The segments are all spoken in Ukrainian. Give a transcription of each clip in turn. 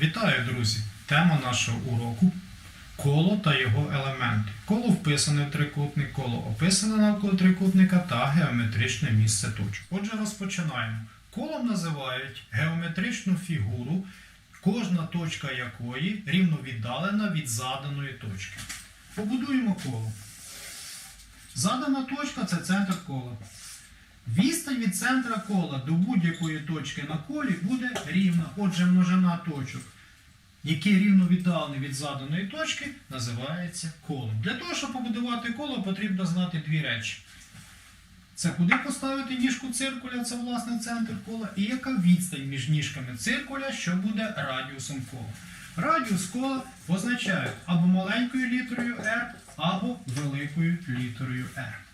Вітаю, друзі! Тема нашого уроку коло та його елементи. Коло вписане в трикутник, коло описане навколо трикутника та геометричне місце точок. Отже, розпочинаємо. Колом називають геометричну фігуру, кожна точка якої рівно віддалена від заданої точки. Побудуємо коло. Задана точка це центр кола. Відстань від центра кола до будь-якої точки на колі буде рівна. Отже, множина точок, які рівно віддалені від заданої точки, називається колом. Для того, щоб побудувати коло, потрібно знати дві речі. Це куди поставити ніжку циркуля, це власне центр кола, і яка відстань між ніжками циркуля, що буде радіусом кола. Радіус кола позначають або маленькою літерою R, або великою літерою R.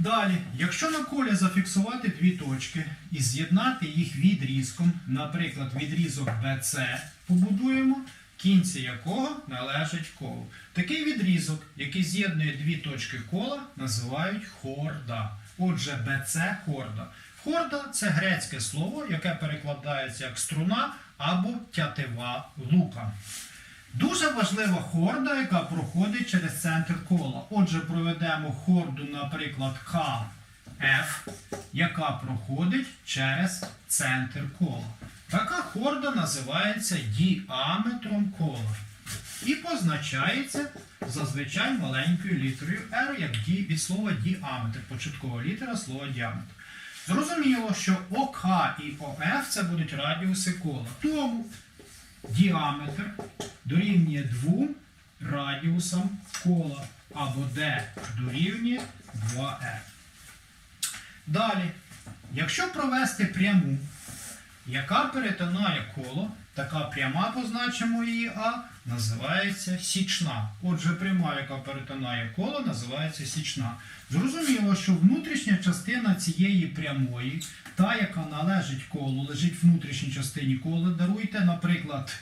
Далі, якщо на колі зафіксувати дві точки і з'єднати їх відрізком, наприклад, відрізок BC, побудуємо, кінці якого належить колу. Такий відрізок, який з'єднує дві точки кола, називають хорда. Отже, BC хорда. Хорда це грецьке слово, яке перекладається як струна або тятива лука. Дуже важлива хорда, яка проходить через центр кола. Отже, проведемо хорду, наприклад, КФ, яка проходить через центр кола. Така хорда називається діаметром кола. І позначається зазвичай маленькою літерою R, як ді, від слова діаметр, початкова літера слова діаметр. Зрозуміло, що ОК і ОФ це будуть радіуси кола. Тому діаметр дорівнює 2 радіусам кола, або D дорівнює 2R. Далі, якщо провести пряму, яка перетинає коло, така пряма, позначимо її А, називається січна. Отже, пряма, яка перетинає коло, називається січна. Зрозуміло, що внутрішня частина цієї прямої, та, яка належить колу, лежить в внутрішній частині кола, даруйте, наприклад,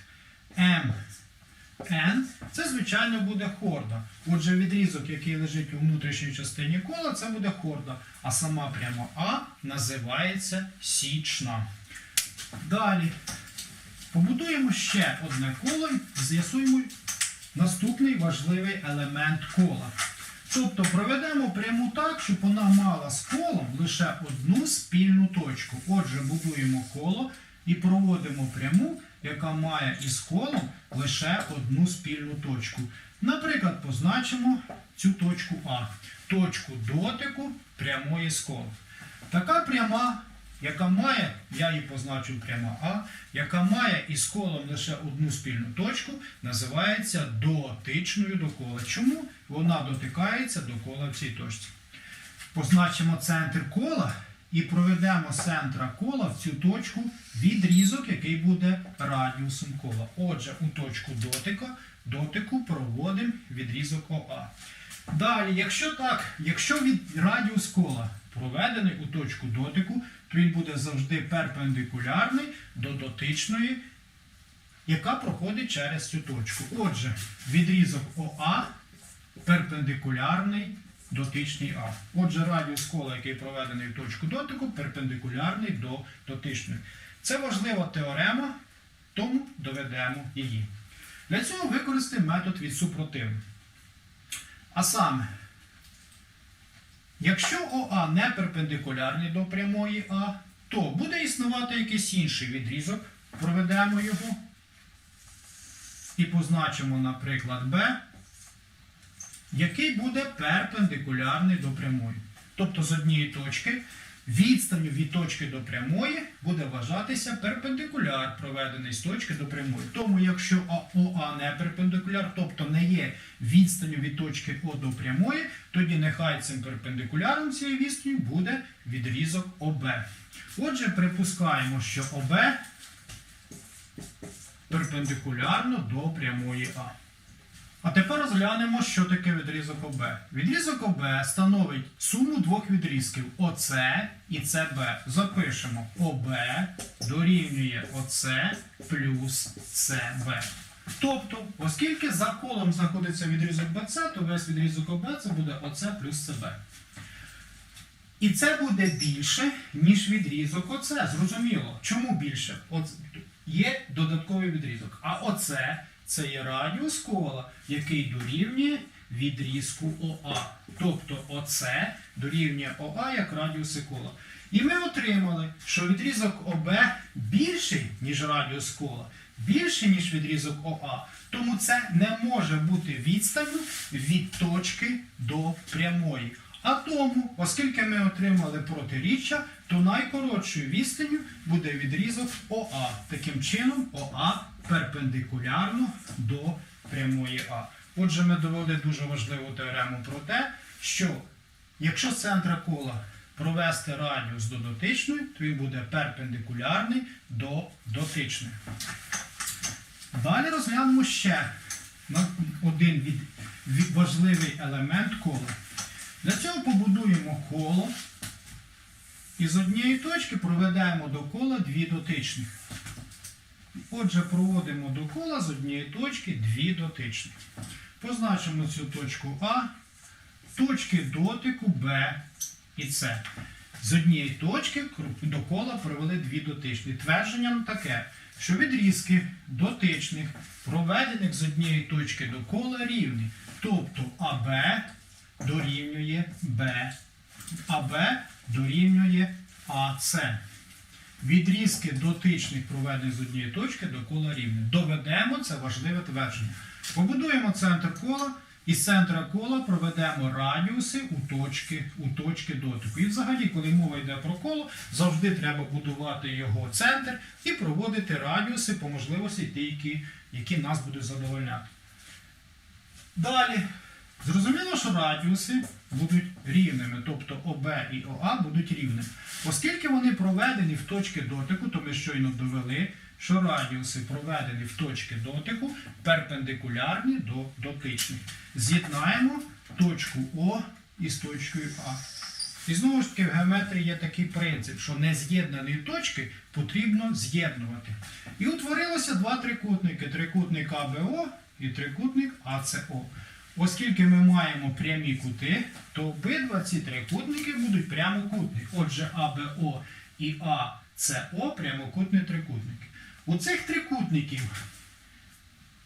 М. N, це, звичайно, буде хорда. Отже, відрізок, який лежить у внутрішній частині кола, це буде хорда. А сама пряма А називається січна. Далі побудуємо ще одне коло і з'ясуємо наступний важливий елемент кола. Тобто проведемо пряму так, щоб вона мала з колом лише одну спільну точку. Отже, будуємо коло і проводимо пряму, яка має із колом лише одну спільну точку. Наприклад, позначимо цю точку А, точку дотику прямої з колом. Така пряма, яка має, я її позначу пряма А, яка має із колом лише одну спільну точку, називається дотичною до кола. Чому вона дотикається до кола в цій точці? Позначимо центр кола і проведемо з центра кола в цю точку відрізок, який буде радіусом кола. Отже, у точку дотика, дотику проводимо відрізок ОА. Далі, якщо так, якщо від радіус кола проведений у точку дотику, то він буде завжди перпендикулярний до дотичної, яка проходить через цю точку. Отже, відрізок ОА перпендикулярний дотичній А. Отже, радіус кола, який проведений в точку дотику, перпендикулярний до дотичної. Це важлива теорема, тому доведемо її. Для цього використаємо метод від супротиву. А саме, якщо ОА не перпендикулярний до прямої А, то буде існувати якийсь інший відрізок. Проведемо його і позначимо, наприклад, Б, який буде перпендикулярний до прямої. Тобто з однієї точки відстанню від точки до прямої буде вважатися перпендикуляр, проведений з точки до прямої. Тому якщо ОА не перпендикуляр, тобто не є відстанню від точки О до прямої, тоді нехай цим перпендикуляром цієї відстані буде відрізок ОБ. Отже, припускаємо, що ОБ перпендикулярно до прямої А. А тепер розглянемо, що таке відрізок ОБ. Відрізок ОБ становить суму двох відрізків ОС і СБ. Запишемо ОБ дорівнює ОС плюс СБ. Тобто, оскільки за колом знаходиться відрізок BC, то весь відрізок ОБ це буде ОС плюс СБ. І це буде більше, ніж відрізок ОС. Зрозуміло. Чому більше? От є додатковий відрізок. А оце це є радіус кола, який дорівнює відрізку ОА. Тобто оце дорівнює ОА як радіуси кола. І ми отримали, що відрізок ОБ більший, ніж радіус кола, більший, ніж відрізок ОА. Тому це не може бути відстанню від точки до прямої. А тому, оскільки ми отримали протиріччя, то найкоротшою відстанню буде відрізок ОА. Таким чином, ОА перпендикулярно до прямої А. Отже, ми довели дуже важливу теорему про те, що якщо з центра кола провести радіус до дотичної, то він буде перпендикулярний до дотичної. Далі розглянемо ще один від, від- важливий елемент кола. Для цього побудуємо коло і з однієї точки проведемо до кола дві дотичних. Отже, проводимо до кола з однієї точки дві дотичних. Позначимо цю точку А, точки дотику Б і С. З однієї точки до кола провели дві дотичні. Твердження таке, що відрізки дотичних, проведених з однієї точки до кола рівні. Тобто АБ дорівнює Б, АБ дорівнює АС. Відрізки дотичних проведених з однієї точки до кола рівні. Доведемо це важливе твердження. Побудуємо центр кола і з центра кола проведемо радіуси у точки, у точки дотику. І взагалі, коли мова йде про коло, завжди треба будувати його центр і проводити радіуси по можливості ті, які, які нас будуть задовольняти. Далі. Зрозуміло, що радіуси будуть рівними, тобто ОБ і ОА будуть рівними. Оскільки вони проведені в точки дотику, то ми щойно довели, що радіуси проведені в точки дотику перпендикулярні до дотичних. З'єднаємо точку О із точкою А. І знову ж таки в геометрії є такий принцип, що нез'єднані точки потрібно з'єднувати. І утворилося два трикутники: трикутник АБО і трикутник АЦО. Оскільки ми маємо прямі кути, то обидва ці трикутники будуть прямокутні. Отже, АБО і АЦО прямокутні трикутники. У цих трикутників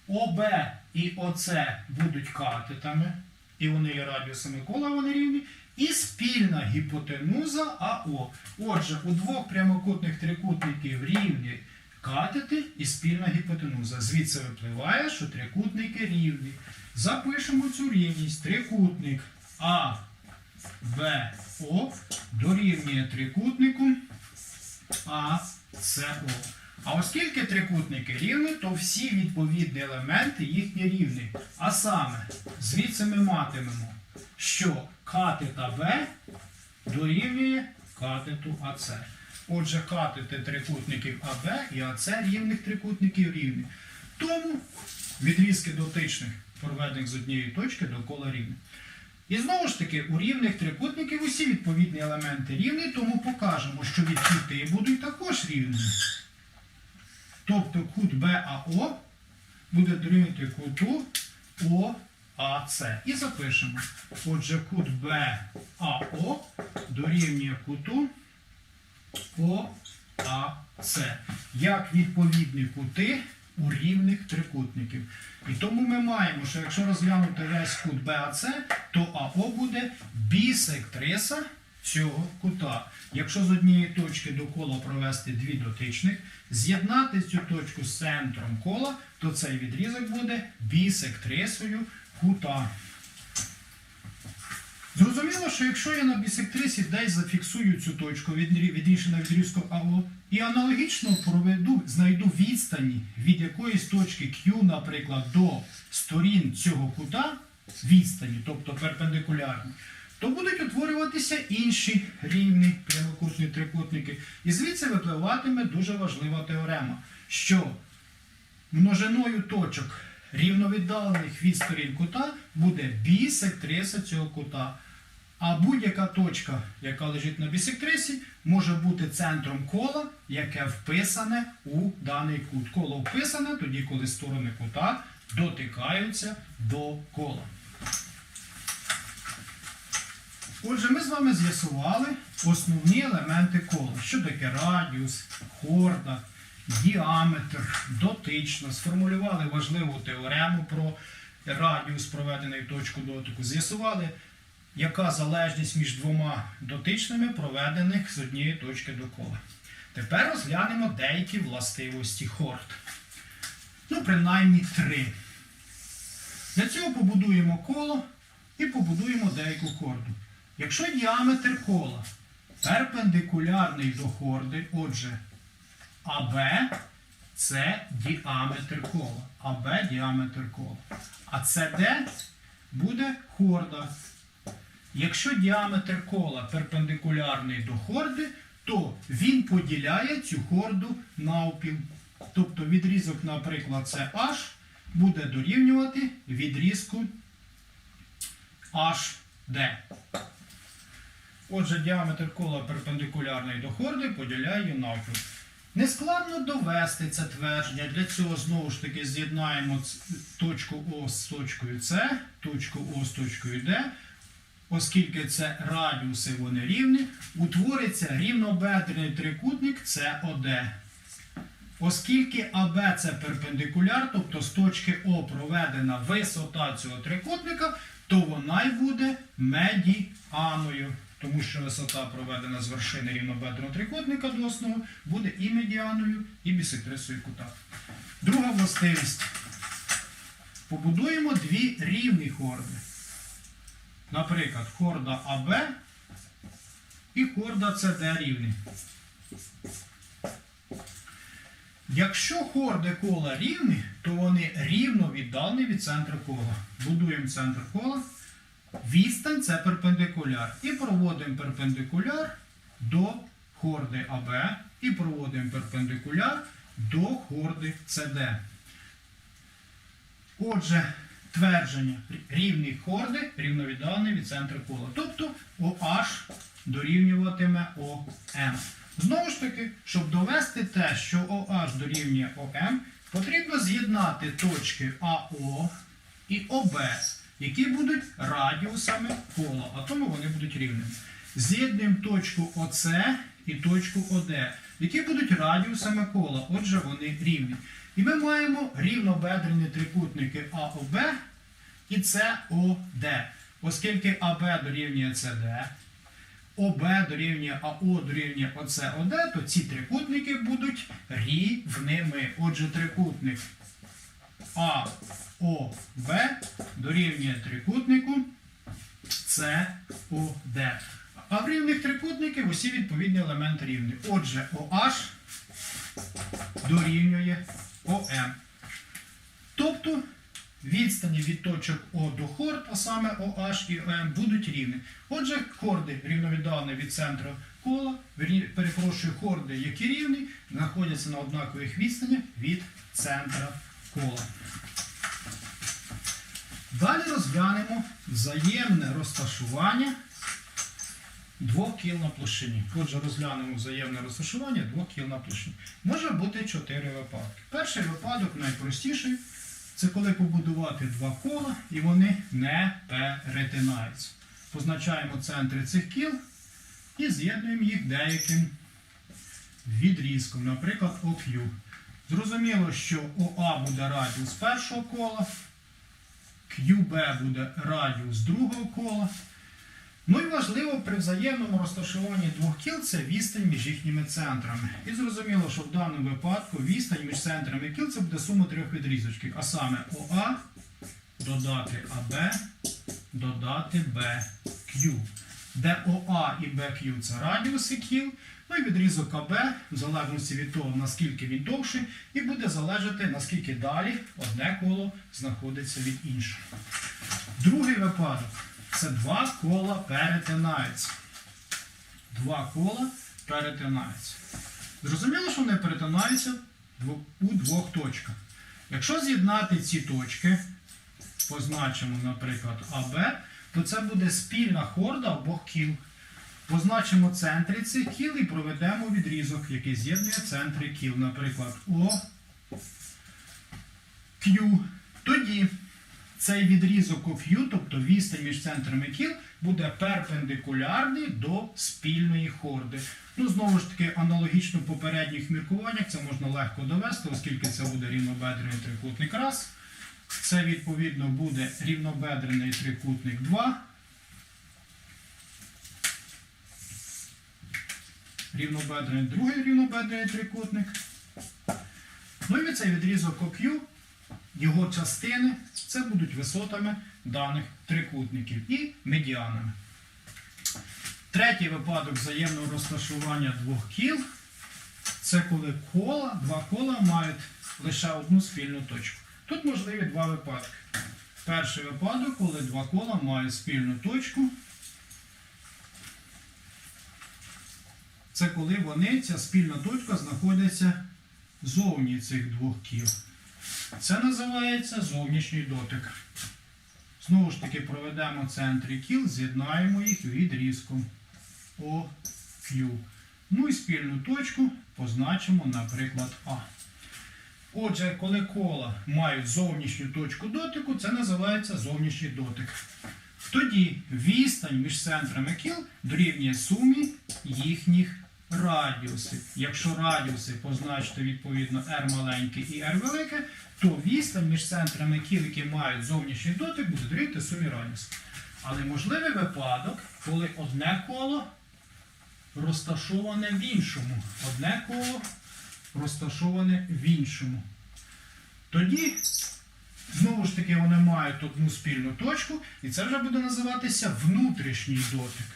ОБ і ОЦ будуть катетами, і вони є радіусами кола, вони рівні. І спільна гіпотенуза АО. Отже, у двох прямокутних трикутників рівні катети і спільна гіпотенуза. Звідси випливає, що трикутники рівні. Запишемо цю рівність. Трикутник АВО дорівнює трикутнику АСО. А оскільки трикутники рівні, то всі відповідні елементи їхні рівні. А саме, звідси ми матимемо, що катета В дорівнює катету АЦ. Отже, катети трикутників АБ і АЦ рівних трикутників рівні. Тому відрізки дотичних, проведених з однієї точки до кола рівні. І знову ж таки, у рівних трикутників усі відповідні елементи рівні, тому покажемо, що відкути будуть також рівні. Тобто кут БАО буде дорівнювати куту ОАЦ. І запишемо. Отже, кут БАО дорівнює куту ОАЦ. Як відповідні кути у рівних трикутників. І тому ми маємо, що якщо розглянути весь кут БАЦ, то АО буде бісектриса цього кута. Якщо з однієї точки до кола провести дві дотичних, з'єднати цю точку з центром кола, то цей відрізок буде бісектрисою кута. Зрозуміло, що якщо я на бісектрисі десь зафіксую цю точку, відрі- вірніше на відрізку АО, і аналогічно проведу, знайду відстані від якоїсь точки Q, наприклад, до сторін цього кута, відстані, тобто перпендикулярні, то будуть утворюватися інші рівні прямокутні трикутники. І звідси випливатиме дуже важлива теорема, що множиною точок рівновіддалених від сторін кута буде бісектриса цього кута. А будь-яка точка, яка лежить на бісектрисі, може бути центром кола, яке вписане у даний кут. Коло вписане тоді, коли сторони кута дотикаються до кола. Отже, ми з вами з'ясували основні елементи кола. Що таке радіус, хорда, діаметр, дотично, сформулювали важливу теорему про радіус, проведений в точку дотику, з'ясували, яка залежність між двома дотичними, проведених з однієї точки до кола. Тепер розглянемо деякі властивості хорд. Ну, принаймні три. Для цього побудуємо коло і побудуємо деяку хорду. Якщо діаметр кола перпендикулярний до хорди, отже, АБ це діаметр кола. АБ діаметр кола. А СД буде хорда. Якщо діаметр кола перпендикулярний до хорди, то він поділяє цю хорду навпіл. Тобто відрізок, наприклад, це H буде дорівнювати відрізку HD. Отже, діаметр кола перпендикулярний до хорди поділяє навпіл. Нескладно довести це твердження. Для цього знову ж таки з'єднаємо точку О з точкою С, точку О з точкою Д. Оскільки це радіуси вони рівні, утвориться рівнобедрений трикутник СОД. Оскільки АБ це перпендикуляр, тобто з точки О проведена висота цього трикутника, то вона й буде медіаною. Тому що висота проведена з вершини рівнобедреного трикутника до основи буде і медіаною, і бісектрисою кута. Друга властивість. Побудуємо дві рівні хорди. Наприклад, хорда АБ і хорда СД рівні. Якщо хорди кола рівні, то вони рівно віддані від центру кола. Будуємо центр кола. Відстань це перпендикуляр. І проводимо перпендикуляр до хорди АБ і проводимо перпендикуляр до хорди СД. Отже, твердження рівні хорди рівновіддані від центру кола. Тобто OH дорівнюватиме OM. Знову ж таки, щоб довести те, що OH дорівнює OM, потрібно з'єднати точки АО і ОБ, які будуть радіусами кола, а тому вони будуть рівними. З'єднуємо точку ОС і точку ОД, які будуть радіусами кола, отже, вони рівні. І ми маємо рівнобедрені трикутники АОБ і СОД. Оскільки АБ дорівнює СД, ОБ дорівнює АО дорівнює ОСОД, то ці трикутники будуть рівними. Отже, трикутник АОБ дорівнює трикутнику СОД. А в рівних трикутників усі відповідні елементи рівні. Отже, OH дорівнює ОМ. Тобто відстані від точок О до хорд, а саме OH і ОМ, будуть рівні. Отже, хорди рівновіддані від центру кола, перепрошую, хорди, які рівні, знаходяться на однакових відстанях від центра кола. Далі розглянемо взаємне розташування двох кіл на площині. Отже, розглянемо взаємне розташування двох кіл на площині. Може бути чотири випадки. Перший випадок найпростіший це коли побудувати два кола і вони не перетинаються. Позначаємо центри цих кіл і з'єднуємо їх деяким відрізком, наприклад, OQ. Зрозуміло, що ОА буде радіус першого кола, QB буде радіус другого кола. Ну і важливо при взаємному розташуванні двох кіл це відстань між їхніми центрами. І зрозуміло, що в даному випадку відстань між центрами кіл це буде сума трьох відрізочків, а саме ОА додати АБ додати BQ. Де ОА і BQ це радіуси кіл, ну і відрізок АБ, в залежності від того, наскільки він довший, і буде залежати, наскільки далі одне коло знаходиться від іншого. Другий випадок це два кола перетинаються. Два кола перетинаються. Зрозуміло, що вони перетинаються у двох точках. Якщо з'єднати ці точки, позначимо, наприклад, АБ, то це буде спільна хорда обох кіл. Позначимо центри цих кіл і проведемо відрізок, який з'єднує центри кіл, наприклад, О, Q. Тоді цей відрізок OQ, тобто відстань між центрами кіл, буде перпендикулярний до спільної хорди. Ну, знову ж таки, аналогічно попередніх міркуваннях, це можна легко довести, оскільки це буде рівнобедрений трикутник раз. Це відповідно буде рівнобедрений трикутник 2. Рівнобедрений другий рівнобедрений трикутник. Ну і цей відрізок OQ, його частини, це будуть висотами даних трикутників і медіанами. Третій випадок взаємного розташування двох кіл це коли кола, два кола мають лише одну спільну точку. Тут можливі два випадки. Перший випадок, коли два кола мають спільну точку. Це коли вони, ця спільна точка, знаходиться зовні цих двох кіл. Це називається зовнішній дотик. Знову ж таки, проведемо центри кіл, з'єднаємо їх відрізком OQ. Ну і спільну точку позначимо, наприклад, А. Отже, коли кола мають зовнішню точку дотику, це називається зовнішній дотик. Тоді відстань між центрами кіл дорівнює сумі їхніх радіусів. Якщо радіуси позначити відповідно R маленьке і R велике, то відстань між центрами кіл, які мають зовнішній дотик, буде дорівнювати сумі радіусів. Але можливий випадок, коли одне коло розташоване в іншому. Одне коло розташоване в іншому. Тоді, знову ж таки, вони мають одну спільну точку, і це вже буде називатися внутрішній дотик.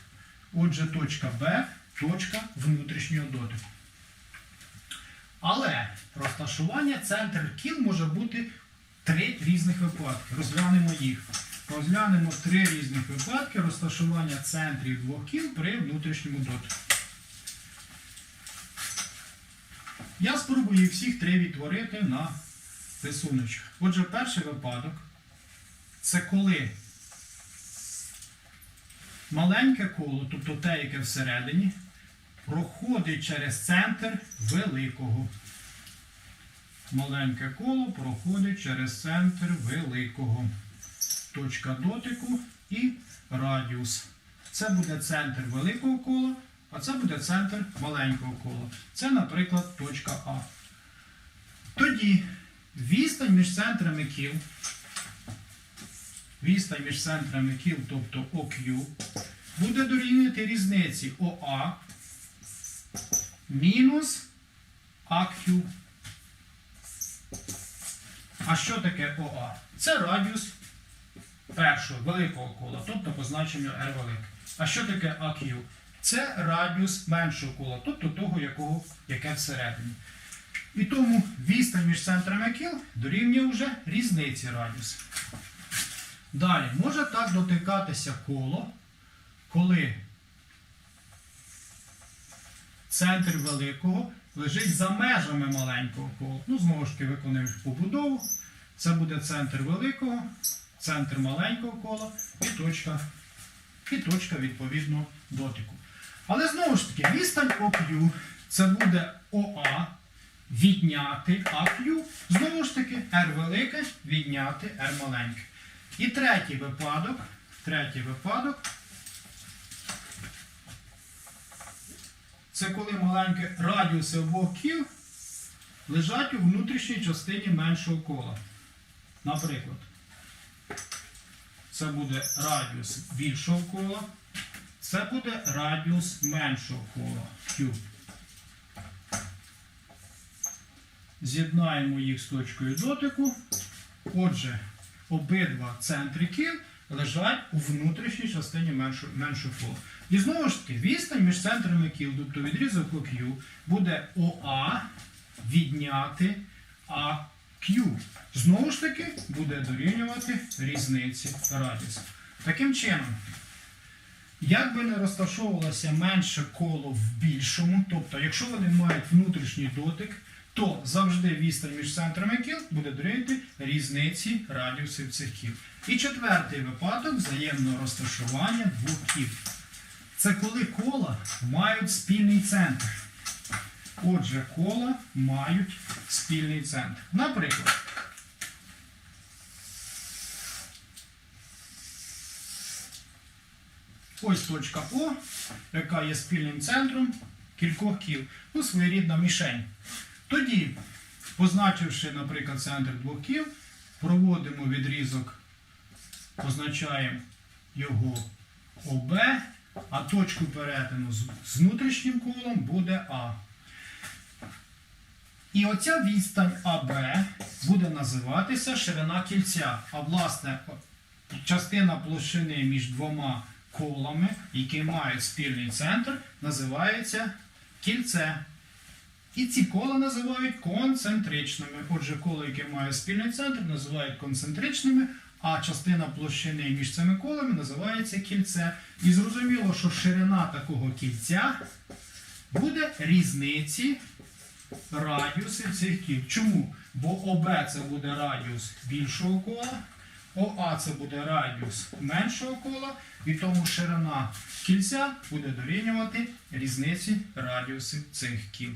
Отже, точка Б точка внутрішнього дотику. Але розташування центр кіл може бути три різних випадки. Розглянемо їх. Розглянемо три різних випадки розташування центрів двох кіл при внутрішньому дотику. Я спробую їх всіх три відтворити на рисуночках. Отже, перший випадок це коли маленьке коло, тобто те, яке всередині, проходить через центр великого. Маленьке коло проходить через центр великого. Точка дотику і радіус. Це буде центр великого кола, а це буде центр маленького кола. Це, наприклад, точка А. Тоді відстань між центрами кіл, відстань між центрами кіл, тобто OQ, буде дорівнювати різниці ОА мінус АQ. А що таке ОА? Це радіус першого великого кола, тобто позначення R велике. А що таке AQ? Це радіус меншого кола, тобто того, якого, яке всередині. І тому відстань між центрами кіл дорівнює вже різниці радіусу. Далі, може так дотикатися коло, коли центр великого лежить за межами маленького кола. Ну, знову ж таки, виконуємо побудову. Це буде центр великого, центр маленького кола і точка, і точка відповідно дотику. Але знову ж таки, відстань OQ це буде ОА відняти AQ. Знову ж таки, R велике відняти R маленьке. І третій випадок. Третій випадок. Це коли маленькі радіуси обох кіл лежать у внутрішній частині меншого кола. Наприклад, це буде радіус більшого кола, це буде радіус меншого кола Q. З'єднаємо їх з точкою дотику. Отже, обидва центри кіл лежать у внутрішній частині меншого, кола. І знову ж таки, відстань між центрами кіл, тобто відрізок OQ, буде ОА відняти АQ. Знову ж таки, буде дорівнювати різниці радіусу. Таким чином, як би не розташовувалося менше коло в більшому, тобто, якщо вони мають внутрішній дотик, то завжди відстань між центрами кіл буде дорівнювати різниці радіусів цих кіл. І четвертий випадок взаємного розташування двох кіл. Це коли кола мають спільний центр. Отже, кола мають спільний центр. Наприклад, ось точка О, яка є спільним центром кількох кіл. Ну, своєрідна мішень. Тоді, позначивши, наприклад, центр двох проводимо відрізок, позначаємо його ОБ, а точку перетину з внутрішнім колом буде А. І оця відстань АБ буде називатися ширина кільця. А власне, частина площини між двома колами, які мають спільний центр, називається кільце. І ці кола називають концентричними. Отже, коло, яке має спільний центр, називають концентричними, а частина площини між цими колами називається кільце. І зрозуміло, що ширина такого кільця буде різниці радіусів цих кіл. Чому? Бо ОБ це буде радіус більшого кола, ОА це буде радіус меншого кола, і тому ширина кільця буде дорівнювати різниці радіусів цих кіл.